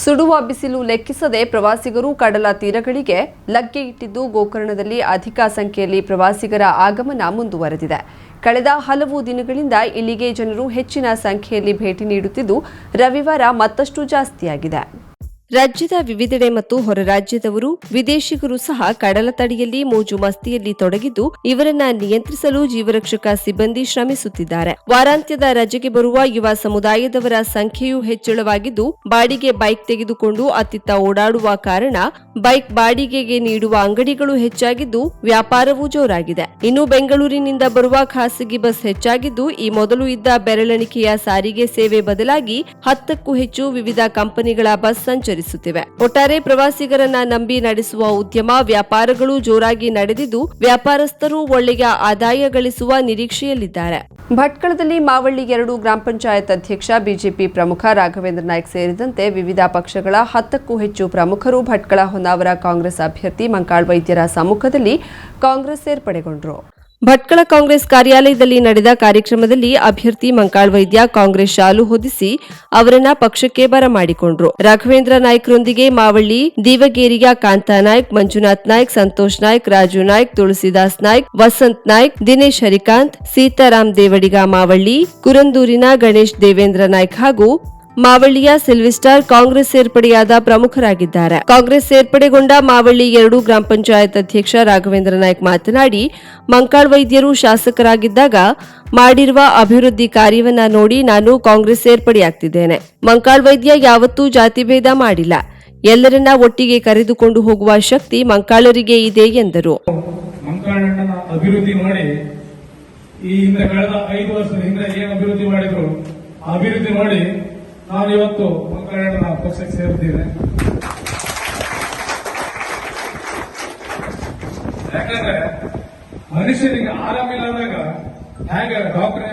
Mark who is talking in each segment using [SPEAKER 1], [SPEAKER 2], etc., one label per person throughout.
[SPEAKER 1] ಸುಡುವ ಬಿಸಿಲು ಲೆಕ್ಕಿಸದೆ ಪ್ರವಾಸಿಗರು ಕಡಲ ತೀರಗಳಿಗೆ ಲಗ್ಗೆ ಇಟ್ಟಿದ್ದು ಗೋಕರ್ಣದಲ್ಲಿ ಅಧಿಕ ಸಂಖ್ಯೆಯಲ್ಲಿ ಪ್ರವಾಸಿಗರ ಆಗಮನ ಮುಂದುವರೆದಿದೆ. ಕಳೆದ ಹಲವು ದಿನಗಳಿಂದ ಇಲ್ಲಿಗೆ ಜನರು ಹೆಚ್ಚಿನ ಸಂಖ್ಯೆಯಲ್ಲಿ ಭೇಟಿ ನೀಡುತ್ತಿದ್ದು ರವಿವಾರ ಮತ್ತಷ್ಟು ಜಾಸ್ತಿಯಾಗಿದೆ. ರಾಜ್ಯದ ವಿವಿಧೆಡೆ ಮತ್ತು ಹೊರ ರಾಜ್ಯದವರು ವಿದೇಶಿಗರು ಸಹ ಕಡಲ ತಡಿಯಲ್ಲಿ ಮೋಜು ಮಸ್ತಿಯಲ್ಲಿ ತೊಡಗಿದ್ದು, ಇವರನ್ನ ನಿಯಂತ್ರಿಸಲು ಜೀವರಕ್ಷಕ ಸಿಬ್ಬಂದಿ ಶ್ರಮಿಸುತ್ತಿದ್ದಾರೆ. ವಾರಾಂತ್ಯದ ರಜೆಗೆ ಬರುವ ಯುವ ಸಮುದಾಯದವರ ಸಂಖ್ಯೆಯೂ ಹೆಚ್ಚಳವಾಗಿದ್ದು, ಬಾಡಿಗೆ ಬೈಕ್ ತೆಗೆದುಕೊಂಡು ಅತ್ತಿತ್ತ ಓಡಾಡುವ ಕಾರಣ ಬೈಕ್ ಬಾಡಿಗೆಗೆ ನೀಡುವ ಅಂಗಡಿಗಳು ಹೆಚ್ಚಾಗಿದ್ದು, ವ್ಯಾಪಾರವೂ ಜೋರಾಗಿದೆ. ಇನ್ನು ಬೆಂಗಳೂರಿನಿಂದ ಬರುವ ಖಾಸಗಿ ಬಸ್ ಹೆಚ್ಚಾಗಿದ್ದು, ಈ ಮೊದಲು ಇದ್ದ ಬೆರಳೆಣಿಕೆಯ ಸಾರಿಗೆ ಸೇವೆ ಬದಲಾಗಿ ಹತ್ತಕ್ಕೂ ಹೆಚ್ಚು ವಿವಿಧ ಕಂಪನಿಗಳ ಬಸ್ ಸಂಚರಿಸುತ್ತಿವೆ ಒಟ್ಟಾರೆ ಪ್ರವಾಸಿಗರನ್ನ ನಂಬಿ ನಡೆಸುವ ಉದ್ಯಮ ವ್ಯಾಪಾರಗಳು ಜೋರಾಗಿ ನಡೆದಿದ್ದು, ವ್ಯಾಪಾರಸ್ಥರು ಒಳ್ಳೆಯ ಆದಾಯ ಗಳಿಸುವ ನಿರೀಕ್ಷೆಯಲ್ಲಿದ್ದಾರೆ. ಭಟ್ಕಳದಲ್ಲಿ ಮಾವಳ್ಳಿ ಎರಡು ಗ್ರಾಮ ಪಂಚಾಯತ್ ಅಧ್ಯಕ್ಷ, ಬಿಜೆಪಿ ಪ್ರಮುಖ ರಾಘವೇಂದ್ರ ನಾಯ್ಕ್ ಸೇರಿದಂತೆ ವಿವಿಧ ಪಕ್ಷಗಳ ಹತ್ತಕ್ಕೂ ಹೆಚ್ಚು ಪ್ರಮುಖರು ಭಟ್ಕಳ ಹೊನ್ನಾವರ ಕಾಂಗ್ರೆಸ್ ಅಭ್ಯರ್ಥಿ, ಮಂಕಾಳ್ ವೈದ್ಯರ ಸಮ್ಮುಖದಲ್ಲಿ ಕಾಂಗ್ರೆಸ್ ಸೇರ್ಪಡೆಗೊಂಡರು. ಭಟ್ಕಳ ಕಾಂಗ್ರೆಸ್ ಕಾರ್ಯಾಲಯದಲ್ಲಿ ನಡೆದ ಕಾರ್ಯಕ್ರಮದಲ್ಲಿ ಅಭ್ಯರ್ಥಿ ಮಂಕಾಳ್ ವೈದ್ಯ ಕಾಂಗ್ರೆಸ್ ಶಾಲು ಹೊದಿಸಿ ಅವರನ್ನ ಪಕ್ಷಕ್ಕೆ ಬರಮಾಡಿಕೊಂಡ್ರು. ರಾಘವೇಂದ್ರ ನಾಯ್ಕರೊಂದಿಗೆ ಮಾವಳ್ಳಿ, ದೀವಗೇರಿಯ ಕಾಂತಾ ನಾಯ್ಕ್, ಮಂಜುನಾಥ್ ನಾಯ್ಕ್, ಸಂತೋಷ್ ನಾಯ್ಕ್, ರಾಜು ನಾಯ್ಕ್, ತುಳಸಿದಾಸ್ ನಾಯ್ಕ್, ವಸಂತ್ ನಾಯ್ಕ್, ದಿನೇಶ್ ಹರಿಕಾಂತ್, ಸೀತಾರಾಮ್ ದೇವಡಿಗ ಮಾವಳ್ಳಿ, ಕುರಂದೂರಿನ ಗಣೇಶ್ ದೇವೇಂದ್ರ ನಾಯ್ಕ್ ಹಾಗೂ ಮಾವಳ್ಳಿಯ ಸಿಲ್ವಿಸ್ಟಾರ್ ಕಾಂಗ್ರೆಸ್ ಸೇರ್ಪಡೆಯಾದ ಪ್ರಮುಖರಾಗಿದ್ದಾರೆ. ಕಾಂಗ್ರೆಸ್ ಸೇರ್ಪಡೆಗೊಂಡ ಮಾವಳ್ಳಿ ಎರಡು ಗ್ರಾಮ ಪಂಚಾಯತ್ ಅಧ್ಯಕ್ಷ ರಾಘವೇಂದ್ರ ನಾಯ್ಕ್ ಮಾತನಾಡಿ, ಮಂಕಾಳ್ ವೈದ್ಯರು ಶಾಸಕರಾಗಿದ್ದಾಗ ಮಾಡಿರುವ ಅಭಿವೃದ್ಧಿ ಕಾರ್ಯವನ್ನ ನೋಡಿ ನಾನು ಕಾಂಗ್ರೆಸ್ ಸೇರ್ಪಡೆಯಾಗ್ತಿದ್ದೇನೆ. ಮಂಕಾಳ್ ವೈದ್ಯ ಯಾವತ್ತೂ ಜಾತಿಭೇದ ಮಾಡಿಲ್ಲ. ಎಲ್ಲರನ್ನ ಒಟ್ಟಿಗೆ ಕರೆದುಕೊಂಡು ಹೋಗುವ ಶಕ್ತಿ ಮಂಕಾಳರಿಗೆ ಇದೆ ಎಂದರು.
[SPEAKER 2] ಈ ಹಿಂದೆ ಕಳೆದ ಐದು ವರ್ಷದ ಹಿಂದೆ ಏನು ಅಭಿವೃದ್ಧಿ ಮಾಡಿದ್ರು? ಅಭಿವೃದ್ಧಿ ನೋಡಿ ನಾನು ಇವತ್ತು ಮಂಕಾಳಣ್ಣನ ಪಕ್ಷಕ್ಕೆ ಸೇರಿದ್ದೇನೆ. ಯಾಕಂದ್ರೆ ಮನುಷ್ಯರಿಗೆ ಆರಾಮಿಲ್ಲದಾಗ ಹೇಗೆ ಡಾಕ್ಟರ್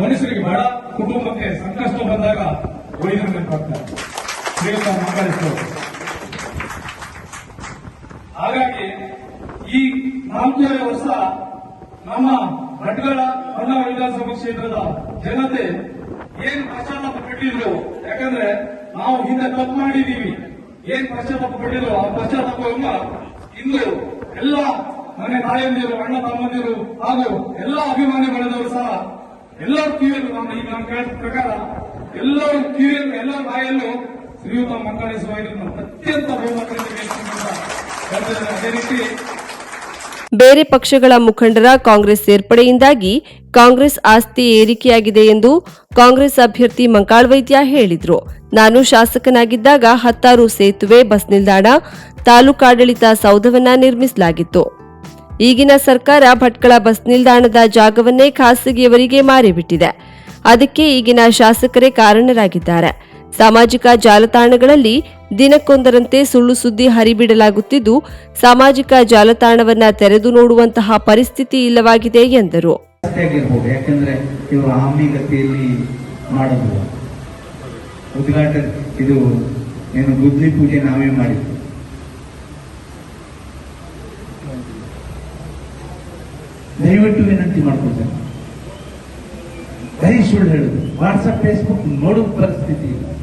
[SPEAKER 2] ಮನುಷ್ಯರಿಗೆ ಬಡ ಕುಟುಂಬಕ್ಕೆ ಸಂಕಷ್ಟ ಬಂದಾಗ ವೈದ್ಯರು ನೆನಪಾಗ್ತಾರೆ. ಮಂಕಾಳೇಶ್ವರು ಹಾಗಾಗಿ ಈ ನಾಲ್ಕೂವರೆ ವರ್ಷ ನಮ್ಮ ಭಟ್ಗಳ ಅಣ್ಣ ವಿಧಾನಸಭಾ ಕ್ಷೇತ್ರದ ಜನತೆ ಏನ್ ಪ್ರಶಾಪ ಪಟ್ಟಿದ್ರು ಯಾಕಂದ್ರೆ ನಾವು ಹಿಂದೆ ತಪ್ಪು ಮಾಡಿದೀವಿ ಏನ್ ಪ್ರಶಾಪ ಪಟ್ಟಿದ್ರು ಆ ಪಶ್ಚಾತ್ತಾಪವನ್ನ ಇಂದು ಎಲ್ಲ ಮನೆ ತಾಯಂದಿರು, ಅಣ್ಣ ತಮ್ಮಂದಿರು, ಹಾಗೂ ಎಲ್ಲ ಅಭಿಮಾನಿ ಬಳದವರು ಸಹ, ಎಲ್ಲರೂ ಕಿವಿಯಲ್ಲೂ ನಮ್ಮ ಈಗ ನಾನು ಕೇಳಿದ ಪ್ರಕಾರ ಎಲ್ಲರೂ ಕಿವಿಯಲ್ಲೂ ಎಲ್ಲ ಬಾಯಲ್ಲೂ ಶ್ರೀಯುತ ಮಂಕಾಳೇಶ್ವರ ಅತ್ಯಂತ ಹೇಳ್ತಿದ್ದಾರೆ. ಅದೇ ರೀತಿ
[SPEAKER 1] ಬೇರೆ ಪಕ್ಷಗಳ ಮುಖಂಡರ ಕಾಂಗ್ರೆಸ್ ಸೇರ್ಪಡೆಯಿಂದಾಗಿ ಕಾಂಗ್ರೆಸ್ ಆಸ್ತಿ ಏರಿಕೆಯಾಗಿದೆ ಎಂದು ಕಾಂಗ್ರೆಸ್ ಅಭ್ಯರ್ಥಿ ಮಂಕಾಳ್ ವೈದ್ಯ ಹೇಳಿದರು. ನಾನು ಶಾಸಕನಾಗಿದ್ದಾಗ ಹತ್ತಾರು ಸೇತುವೆ, ಬಸ್ ನಿಲ್ದಾಣ ತಾಲೂಕಾಡಳಿತ ಸೌಧವನ್ನ ನಿರ್ಮಿಸಲಾಗಿತ್ತು. ಈಗಿನ ಸರ್ಕಾರ ಭಟ್ಕಳ ಬಸ್ ನಿಲ್ದಾಣದ ಜಾಗವನ್ನೇ ಖಾಸಗಿಯವರಿಗೆ ಮಾರಿಬಿಟ್ಟಿದೆ. ಅದಕ್ಕೆ ಈಗಿನ ಶಾಸಕರೇ ಕಾರಣರಾಗಿದ್ದಾರೆ. ಸಾಮಾಜಿಕ ಜಾಲತಾಣಗಳಲ್ಲಿ ದಿನಕ್ಕೊಂದರಂತೆ ಸುಳ್ಳು ಸುದ್ದಿ ಹರಿಬಿಡಲಾಗುತ್ತಿದ್ದು, ಸಾಮಾಜಿಕ ಜಾಲತಾಣವನ್ನ ತೆರೆದು ನೋಡುವಂತಹ ಪರಿಸ್ಥಿತಿ ಇಲ್ಲವಾಗಿದೆ ಎಂದರು.
[SPEAKER 3] ಇದು ಏನು ಪೂಜೆ ದಯವಿಟ್ಟು ವಿನಂತಿ ಮಾಡ್ಕೊಳ್ತೇನೆ. ಬರೀ ಸುಳ್ಳು ಹೇಳುದು ವಾಟ್ಸಪ್ ಫೇಸ್ಬುಕ್ ನೋಡುವ ಪರಿಸ್ಥಿತಿ ಇಲ್ಲ.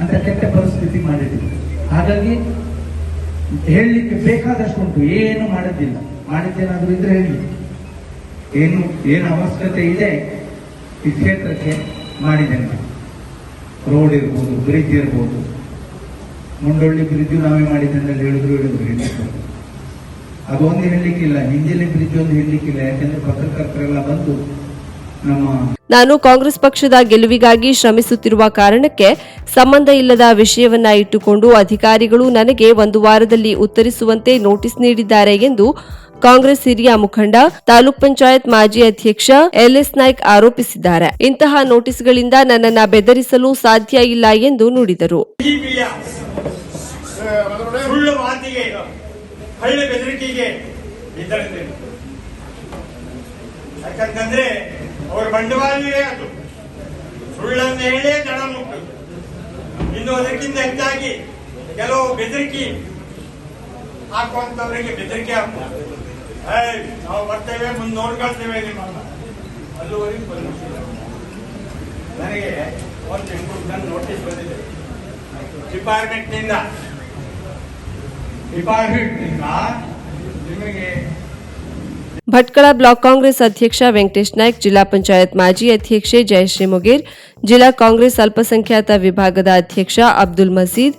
[SPEAKER 3] ಅಂತ ಕೆಟ್ಟ ಪರಿಸ್ಥಿತಿ ಮಾಡಿದ್ದೀವಿ. ಹಾಗಾಗಿ ಹೇಳಲಿಕ್ಕೆ ಬೇಕಾದಷ್ಟು ಉಂಟು. ಏನು ಮಾಡೋದಿಲ್ಲ. ಮಾಡಿದ್ದೇನಾದ್ರೂ ಇದ್ರೆ ಹೇಳಿ. ಏನು ಏನು ಅವಶ್ಯಕತೆ ಇದೆ? ಈ ಕ್ಷೇತ್ರಕ್ಕೆ ಮಾಡಿದ್ದೇನೆ. ರೋಡ್ ಇರ್ಬೋದು ಬ್ರಿಡ್ಜ್ ಇರ್ಬೋದು. ಮುಂಡೊಳ್ಳಿ ಬ್ರಿಡ್ಜ್ ನಾವೇ ಮಾಡಿದ್ದೇನೆ ಹೇಳಿದ್ರು ಹೇಳಿದ್ರು ಹೇಳಿದ್ರು. ಅದೊಂದು ಹೇಳಲಿಕ್ಕಿಲ್ಲ. ಹಿಂದಿಲಿ ಬ್ರಿಡ್ಜ್ ಒಂದು ಹೇಳಲಿಕ್ಕಿಲ್ಲ. ಯಾಕೆಂದ್ರೆ ಪತ್ರಕರ್ತರೆಲ್ಲ ಬಂದು
[SPEAKER 1] ನಾನು ಕಾಂಗ್ರೆಸ್ ಪಕ್ಷದ ಗೆಲುವಿಗಾಗಿ ಶ್ರಮಿಸುತ್ತಿರುವ ಕಾರಣಕ್ಕೆ ಸಂಬಂಧ ಇಲ್ಲದ ವಿಷಯವನ್ನ ಇಟ್ಟುಕೊಂಡು ಅಧಿಕಾರಿಗಳು ನನಗೆ ಒಂದು ವಾರದಲ್ಲಿ ಉತ್ತರಿಸುವಂತೆ ನೋಟಿಸ್ ನೀಡಿದ್ದಾರೆ ಎಂದು ಕಾಂಗ್ರೆಸ್ ಹಿರಿಯ ಮುಖಂಡ ತಾಲೂಕ್ ಪಂಚಾಯತ್ ಮಾಜಿ ಅಧ್ಯಕ್ಷ ಎಲ್ಎಸ್ ನಾಯ್ಕ್ ಆರೋಪಿಸಿದ್ದಾರೆ. ಇಂತಹ ನೋಟಿಸ್ಗಳಿಂದ ನನ್ನನ್ನ ಬೆದರಿಸಲು ಸಾಧ್ಯ ಇಲ್ಲ ಎಂದು ನುಡಿದರು.
[SPEAKER 4] ಯಾಕಂತಂದ್ರೆ ಅವರ ಬಂಡವಾಳವೇ ಅದು. ಸುಳ್ಳನ್ನು ಹೇಳೇ ದಣ ಮುಟ್ಟು ಇನ್ನು ಅದಕ್ಕಿಂತ ಹೆಚ್ಚಾಗಿ ಕೆಲವು ಬೆದರಿಕೆ ಹಾಕುವಂತವರಿಗೆ ಬೆದರಿಕೆ ಹಾಕುವ ನಾವು ಬರ್ತೇವೆ, ಮುಂದೆ ನೋಡ್ಕೊಳ್ತೇವೆ ನಿಮ್ಮನ್ನ ಅಲ್ಲಿವರೆಗೂ ಬಂದಿಲ್ಲ ನನಗೆ ಒಂದು ನೋಟಿಸ್ ಬಂದಿದೆ. ಡಿಪಾರ್ಟ್ಮೆಂಟ್ನಿಂದ. ಡಿಪಾರ್ಟ್ಮೆಂಟ್ನಿಂದ ನಿಮಗೆ
[SPEAKER 1] ಭಟ್ಕಳ ಬ್ಲಾಕ್ ಕಾಂಗ್ರೆಸ್ ಅಧ್ಯಕ್ಷ ವೆಂಕಟೇಶ್ ನಾಯ್ಕ್, ಜಿಲ್ಲಾ ಪಂಚಾಯತ್ ಮಾಜಿ ಅಧ್ಯಕ್ಷೆ ಜಯಶ್ರೀ ಮುಗೇರ್, ಜಿಲ್ಲಾ ಕಾಂಗ್ರೆಸ್ ಅಲ್ಪಸಂಖ್ಯಾತ ವಿಭಾಗದ ಅಧ್ಯಕ್ಷ ಅಬ್ದುಲ್ ಮಸೀದ್,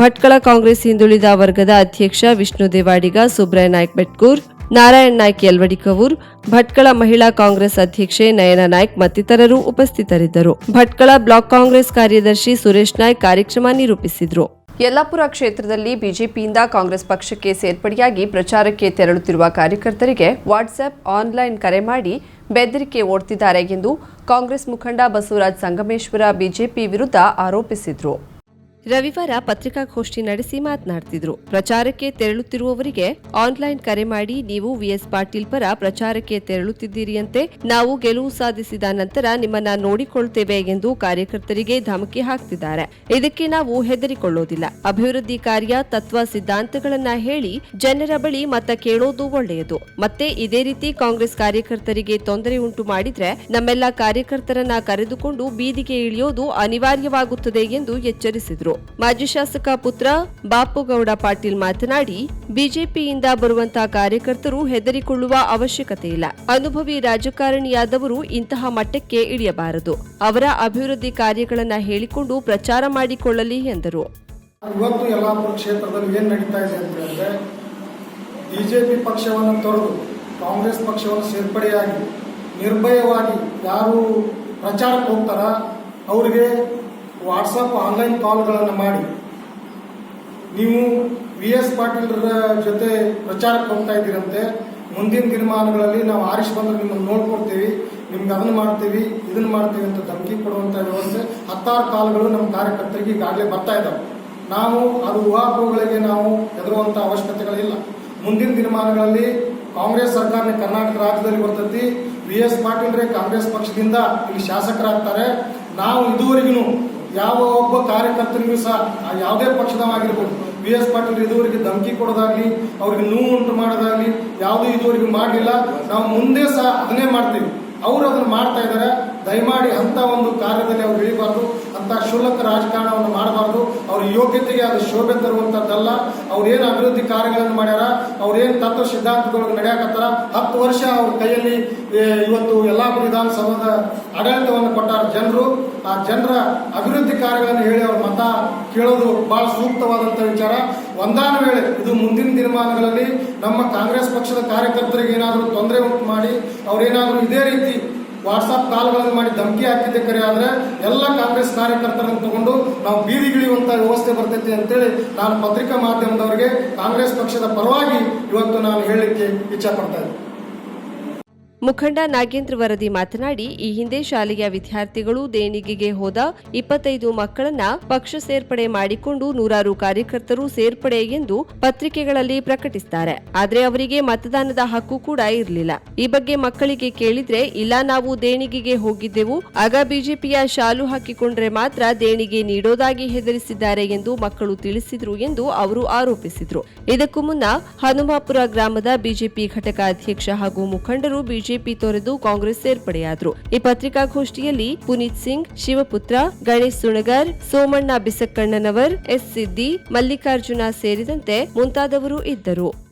[SPEAKER 1] ಭಟ್ಕಳ ಕಾಂಗ್ರೆಸ್ ಹಿಂದುಳಿದ ವರ್ಗದ ಅಧ್ಯಕ್ಷ ವಿಷ್ಣು ದೇವಾಡಿಗ ಸುಬ್ರಾಯ ನಾಯ್ಕ್ ಬೆಟ್ಕೂರ್, ನಾರಾಯಣ್ ನಾಯ್ಕ್ ಯಲ್ವಡಿಕವೂರ್, ಭಟ್ಕಳ ಮಹಿಳಾ ಕಾಂಗ್ರೆಸ್ ಅಧ್ಯಕ್ಷೆ ನಯನ ನಾಯ್ಕ್ ಮತ್ತಿತರರು ಉಪಸ್ಥಿತರಿದ್ದರು. ಭಟ್ಕಳ ಬ್ಲಾಕ್ ಕಾಂಗ್ರೆಸ್ ಕಾರ್ಯದರ್ಶಿ ಸುರೇಶ್ ನಾಯ್ಕ್ ಕಾರ್ಯಕ್ರಮ ನಿರೂಪಿಸಿದ್ರು. ಯಲ್ಲಾಪುರ ಕ್ಷೇತ್ರದಲ್ಲಿ ಬಿಜೆಪಿಯಿಂದ ಕಾಂಗ್ರೆಸ್ ಪಕ್ಷಕ್ಕೆ ಸೇರ್ಪಡೆಯಾಗಿ ಪ್ರಚಾರಕ್ಕೆ ತೆರಳುತ್ತಿರುವ ಕಾರ್ಯಕರ್ತರಿಗೆ ವಾಟ್ಸ್ಆಪ್ ಆನ್ಲೈನ್ ಕರೆ ಮಾಡಿ ಬೆದರಿಕೆ ಓಡ್ತಿದ್ದಾರೆ ಎಂದು ಕಾಂಗ್ರೆಸ್ ಮುಖಂಡ ಬಸವರಾಜ್ ಸಂಗಮೇಶ್ವರ ಬಿಜೆಪಿ ವಿರುದ್ಧ ಆರೋಪಿಸಿದ್ರು. ರವಿವಾರ ಪತ್ರಿಕಾಗೋಷ್ಠಿ ನಡೆಸಿ ಮಾತನಾಡ್ತಿದ್ರು. ಪ್ರಚಾರಕ್ಕೆ ತೆರಳುತ್ತಿರುವವರಿಗೆ ಆನ್ಲೈನ್ ಕರೆ ಮಾಡಿ, ನೀವು ವಿಎಸ್ ಪಾಟೀಲ್ ಪರ ಪ್ರಚಾರಕ್ಕೆ ತೆರಳುತ್ತಿದ್ದೀರಿಯಂತೆ, ನಾವು ಗೆಲುವು ಸಾಧಿಸಿದ ನಂತರ ನಿಮ್ಮನ್ನ ನೋಡಿಕೊಳ್ತೇವೆ ಎಂದು ಕಾರ್ಯಕರ್ತರಿಗೆ ಧಮಕಿ ಹಾಕ್ತಿದ್ದಾರೆ. ಇದಕ್ಕೆ ನಾವು ಹೆದರಿಕೊಳ್ಳೋದಿಲ್ಲ. ಅಭಿವೃದ್ಧಿ ಕಾರ್ಯ, ತತ್ವ, ಸಿದ್ಧಾಂತಗಳನ್ನ ಹೇಳಿ ಜನರ ಬಳಿ ಮತ ಕೇಳೋದು ಒಳ್ಳೆಯದು. ಮತ್ತೆ ಇದೇ ರೀತಿ ಕಾಂಗ್ರೆಸ್ ಕಾರ್ಯಕರ್ತರಿಗೆ ತೊಂದರೆ ಉಂಟು ಮಾಡಿದ್ರೆ ನಮ್ಮೆಲ್ಲ ಕಾರ್ಯಕರ್ತರನ್ನ ಕರೆದುಕೊಂಡು ಬೀದಿಗೆ ಇಳಿಯೋದು ಅನಿವಾರ್ಯವಾಗುತ್ತದೆ ಎಂದು ಎಚ್ಚರಿಸಿದ್ರು. ಮಾಜಿ ಶಾಸಕ ಪುತ್ರ ಬಾಪುಗೌಡ ಪಾಟೀಲ್ ಮಾತನಾಡಿ, ಬಿಜೆಪಿಯಿಂದ ಬರುವಂತಹ ಕಾರ್ಯಕರ್ತರು ಹೆದರಿಕೊಳ್ಳುವ ಅವಶ್ಯಕತೆ ಇಲ್ಲ. ಅನುಭವಿ ರಾಜಕಾರಣಿಯಾದವರು ಇಂತಹ ಮಟ್ಟಕ್ಕೆ ಇಳಿಯಬಾರದು. ಅವರ ಅಭಿವೃದ್ಧಿ ಕಾರ್ಯಗಳನ್ನು ಹೇಳಿಕೊಂಡು ಪ್ರಚಾರ ಮಾಡಿಕೊಳ್ಳಲಿ ಎಂದರು.
[SPEAKER 5] ಇವತ್ತು ಯಲ್ಲಾಪುರ ಕ್ಷೇತ್ರದಲ್ಲಿ ಏನು ನಡೀತಾ ಇದೆ ಅಂತ ಹೇಳಿದ್ರೆ, ಬಿಜೆಪಿ ಪಕ್ಷವನ್ನು ತೊರೆದು ಕಾಂಗ್ರೆಸ್ ಪಕ್ಷವನ್ನು ಸೇರ್ಪಡೆಯಾಗಿ ನಿರ್ಭಯವಾಗಿ ಯಾರು ಪ್ರಚಾರಕ್ಕೆ ಹೋಗ್ತಾರ ಅವರಿಗೆ ವಾಟ್ಸಪ್ ಆನ್ಲೈನ್ ಕಾಲ್ಗಳನ್ನು ಮಾಡಿ. ನೀವು ವಿ ಎಸ್ ಪಾಟೀಲ್ರ ಜೊತೆ ಪ್ರಚಾರಕ್ಕೆ ಹೋಗ್ತಾ ಇದ್ದೀರಂತೆ, ಮುಂದಿನ ದಿನಮಾನಗಳಲ್ಲಿ ನಾವು ಆರಿಸಿ ಬಂದ್ರೆ ನಿಮ್ಮನ್ನು ನೋಡ್ಕೊಡ್ತೀವಿ ನಿಮ್ಗೆ ಅದನ್ನು ಮಾಡ್ತೀವಿ, ಇದನ್ನು ಮಾಡ್ತೀವಿ ಅಂತ ಧಮಕಿ ಕೊಡುವಂಥ ವ್ಯವಸ್ಥೆ ಹತ್ತಾರು ಕಾಲ್ಗಳು ನಮ್ಮ ಕಾರ್ಯಕರ್ತರಿಗೆ ಈಗಾಗಲೇ ಬರ್ತಾ ಇದ್ದಾವೆ. ನಾವು ಅದು ಊಹಾಪೋಹಗಳಿಗೆ ನಾವು ಹೆದರುವಂಥ ಅವಶ್ಯಕತೆಗಳಿಲ್ಲ. ಮುಂದಿನ ದಿನಮಾನಗಳಲ್ಲಿ ಕಾಂಗ್ರೆಸ್ ಸರ್ಕಾರ ಕರ್ನಾಟಕ ರಾಜ್ಯದಲ್ಲಿ ಬರ್ತೈತಿ ವಿ ಎಸ್ ಪಾಟೀಲ್ರೆ ಕಾಂಗ್ರೆಸ್ ಪಕ್ಷದಿಂದ ಇಲ್ಲಿ ಶಾಸಕರಾಗ್ತಾರೆ. ನಾವು ಇದುವರೆಗೂ ಯಾವ ಒಬ್ಬ ಕಾರ್ಯಕರ್ತರಿಗೂ ಸಹ ಯಾವುದೇ ಪಕ್ಷದವಾಗಿರ್ಬೋದು ಬಿ ಎಸ್ ಪಾಟೀಲ್ ಇದುವರೆಗೆ ಧಮಕಿ ಕೊಡೋದಾಗ್ಲಿ, ಅವ್ರಿಗೆ ನೋವು ಉಂಟು ಮಾಡೋದಾಗ್ಲಿ, ಯಾವುದೂ ಇದುವರೆಗೆ ಮಾಡಲಿಲ್ಲ. ನಾವು ಮುಂದೆ ಸಹ ಅದನ್ನೇ ಮಾಡ್ತೀವಿ. ಅವರು ಅದನ್ನು ಮಾಡ್ತಾ ಇದ್ದಾರೆ. ದಯಮಾಡಿ ಅಂತ ಒಂದು ಕಾರ್ಯದಲ್ಲಿ ಅವ್ರು ಇಳಿಬಾರ್ದು. ಅಂತ ಕ್ಷುಲ್ಲಕ ರಾಜಕಾರಣವನ್ನು ಮಾಡಬಾರ್ದು. ಅವ್ರ ಯೋಗ್ಯತೆಗೆ ಅದು ಶೋಭೆ ತರುವಂಥದ್ದಲ್ಲ. ಅವ್ರೇನು ಅಭಿವೃದ್ಧಿ ಕಾರ್ಯಗಳನ್ನು ಮಾಡ್ಯಾರ ಅವ್ರೇನು ತತ್ವ ಸಿದ್ಧಾಂತದೊಳಗೆ ನಡೆಯಕತ್ತಾರ, ಹತ್ತು ವರ್ಷ ಅವ್ರ ಕೈಯಲ್ಲಿ ಇವತ್ತು ಎಲ್ಲ ವಿಧಾನಸಭಾದ ಆಡಳಿತವನ್ನು ಕೊಟ್ಟಾರ ಜನರು. ಆ ಜನರ ಅಭಿವೃದ್ಧಿ ಕಾರ್ಯಗಳನ್ನು ಹೇಳಿ ಅವ್ರ ಮತ ಕೇಳೋದು ಬಹಳ ಸೂಕ್ತವಾದಂಥ ವಿಚಾರ. ಒಂದಾನ ವೇಳೆ ಇದು ಮುಂದಿನ ದಿನಮಾನಗಳಲ್ಲಿ ನಮ್ಮ ಕಾಂಗ್ರೆಸ್ ಪಕ್ಷದ ಕಾರ್ಯಕರ್ತರಿಗೆ ಏನಾದರೂ ತೊಂದರೆ ಉಂಟು ಮಾಡಿ ಅವ್ರೇನಾದರೂ ಇದೇ ರೀತಿ ವಾಟ್ಸಪ್ ಕಾಲ್ಗಳನ್ನು ಮಾಡಿ ಧಮಕಿ ಹಾಕಿದ್ದೆ ಕರೆ, ಆದರೆ ಎಲ್ಲ ಕಾಂಗ್ರೆಸ್ ಕಾರ್ಯಕರ್ತರನ್ನು ತಗೊಂಡು ನಾವು ಬೀದಿಗಿಳಿಯುವಂತ ವ್ಯವಸ್ಥೆ ಬರ್ತೈತಿ ಅಂತೇಳಿ ನಾನು ಪತ್ರಿಕಾ ಮಾಧ್ಯಮದವರಿಗೆ ಕಾಂಗ್ರೆಸ್ ಪಕ್ಷದ ಪರವಾಗಿ ಇವತ್ತು ನಾನು ಹೇಳಲಿಕ್ಕೆ ಇಚ್ಛೆ ಪಡ್ತಾ ಇದ್ದೀನಿ
[SPEAKER 1] ಮುಖಂಡ ನಾಗೇಂದ್ರ ವರದಿ ಮಾತನಾಡಿ, ಈ ಹಿಂದೆ ಶಾಲೆಯ ವಿದ್ಯಾರ್ಥಿಗಳು ದೇಣಿಗೆಗೆ ಹೋದ ಇಪ್ಪತ್ತೈದು ಮಕ್ಕಳನ್ನ ಪಕ್ಷ ಸೇರ್ಪಡೆ ಮಾಡಿಕೊಂಡು ನೂರಾರು ಕಾರ್ಯಕರ್ತರು ಸೇರ್ಪಡೆ ಎಂದು ಪತ್ರಿಕೆಗಳಲ್ಲಿ ಪ್ರಕಟಿಸುತ್ತಾರೆ ಆದರೆ ಅವರಿಗೆ ಮತದಾನದ ಹಕ್ಕು ಕೂಡ ಇರಲಿಲ್ಲ. ಈ ಬಗ್ಗೆ ಮಕ್ಕಳಿಗೆ ಕೇಳಿದ್ರೆ, ಇಲ್ಲ ನಾವು ದೇಣಿಗೆಗೆ ಹೋಗಿದ್ದೆವು, ಆಗ ಬಿಜೆಪಿಯ ಶಾಲು ಹಾಕಿಕೊಂಡ್ರೆ ಮಾತ್ರ ದೇಣಿಗೆ ನೀಡೋದಾಗಿ ಹೆದರಿಸಿದ್ದಾರೆ ಎಂದು ಮಕ್ಕಳು ತಿಳಿಸಿದ್ರು ಎಂದು ಅವರು ಆರೋಪಿಸಿದ್ರು. ಇದಕ್ಕೂ ಮುನ್ನ ಹನುಮಾಪುರ ಗ್ರಾಮದ ಬಿಜೆಪಿ ಘಟಕ ಅಧ್ಯಕ್ಷ ಹಾಗೂ ಮುಖಂಡರು ಬಿಜೆಪಿ ತೊರೆದು ಕಾಂಗ್ರೆಸ್ ಸೇರ್ಪಡೆಯಾದರು. ಈ ಪತ್ರಿಕಾಗೋಷ್ಠಿಯಲ್ಲಿ ಪುನೀತ್ ಸಿಂಗ್, ಶಿವಪುತ್ರ, ಗಣೇಶ್ ಸುಣಗರ್, ಸೋಮಣ್ಣ ಬಿಸಕ್ಕಣ್ಣನವರ್, ಎಸ್ ಸಿದ್ದಿ, ಮಲ್ಲಿಕಾರ್ಜುನ ಸೇರಿದಂತೆ ಮುಂತಾದವರು ಇದ್ದರು.